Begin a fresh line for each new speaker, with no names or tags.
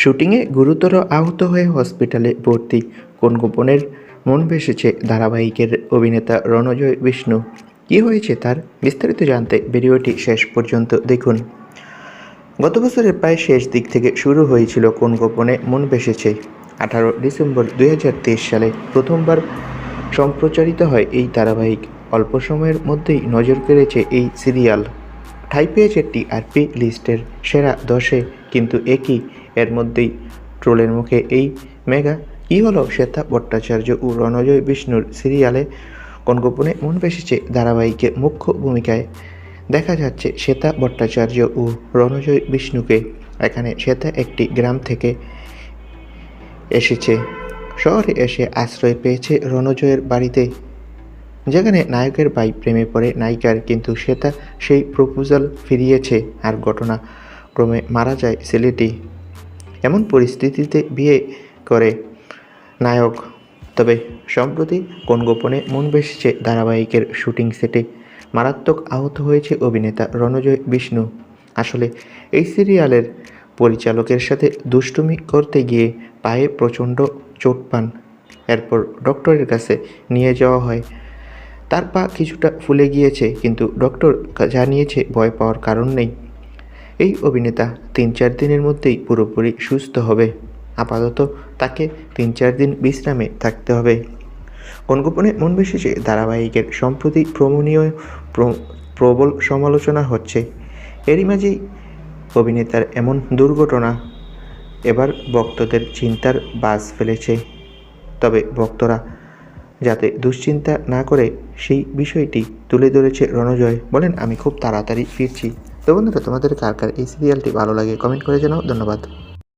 শুটিংয়ে গুরুতর আহত হয়ে হসপিটালে ভর্তি। কোন গোপনের মন ভেসেছে? ধারাবাহিকের অভিনেতা রণজয় বিষ্ণু। কী হয়েছে তার? বিস্তারিত জানতে ভিডিওটি শেষ পর্যন্ত দেখুন। গত বছরের প্রায় শেষ দিক থেকে শুরু হয়েছিল কোন গোপনে মন ভেসেছে। আঠারো ডিসেম্বর দুই হাজার তেইশ সালে প্রথমবার সম্প্রচারিত হয় এই ধারাবাহিক। অল্প সময়ের মধ্যেই নজর কেড়েছে এই সিরিয়াল। ঠাই পেয়েছে টিআরপি লিস্টের সেরা দশে, কিন্তু একই এর মধ্যেই ট্রোলের মুখে এই মেগা কী হলো শ্বেতা ভট্টাচার্য ও রণজয় বিষ্ণুর সিরিয়ালে? কোন গোপনে মন ভেসেছে ধারাবাহিকে মুখ্য ভূমিকায়। দেখা যাচ্ছে শ্বেতা ভট্টাচার্য ও রণজয় বিষ্ণুকে। এখানে শ্বেতা একটি গ্রাম থেকে এসেছে। শহরে এসে আশ্রয় পেয়েছে রণজয়ের বাড়িতে। যেখানে নায়কের ভাই প্রেমে পড়ে নায়িকার, কিন্তু শ্বেতা সেই প্রপোজাল ফিরিয়েছে। আর ঘটনা ক্রমে মারা যায় ছেলেটি। এমন পরিস্থিতিতে বিয়ে করে নায়ক। তবে সম্প্রতি কোন গোপনে মন ভেসেছে ধারাবাহিকের শুটিং সেটে, মারাত্মক আহত হয়েছে অভিনেতা রণজয় বিষ্ণু। আসলে এই সিরিয়ালের পরিচালকের সাথে দুষ্টুমি করতে গিয়ে পায়ে প্রচণ্ড চোট পান। এরপর ডক্টরের কাছে নিয়ে যাওয়া হয়। তার পা কিছুটা ফুলে গিয়েছে, কিন্তু ডক্টর জানিয়েছে ভয় পাওয়ার কারণ নেই। এই অভিনেতা তিন চার দিনের মধ্যেই পুরোপুরি সুস্থ হবে। আপাতত তাকে তিন চার দিন বিশ্রামে থাকতে হবে। কোন গোপনে মন বেশিছে ধারাবাহিকের সম্প্রতি প্রমণীয় প্রবল সমালোচনা হচ্ছে। এরই মাঝেই অভিনেতার এমন দুর্ঘটনা এবার ভক্তদের চিন্তার বাজ ফেলেছে। তবে ভক্তরা যাতে দুশ্চিন্তা না করে সেই বিষয়টি তুলে ধরেছে রণজয়। বলেন, আমি খুব তাড়াতাড়ি ফিরছি। তো বন্ধুরা তোমাদের কার কার এই সিরিয়ালটি ভালো লাগে কমেন্ট করে জানাও। ধন্যবাদ।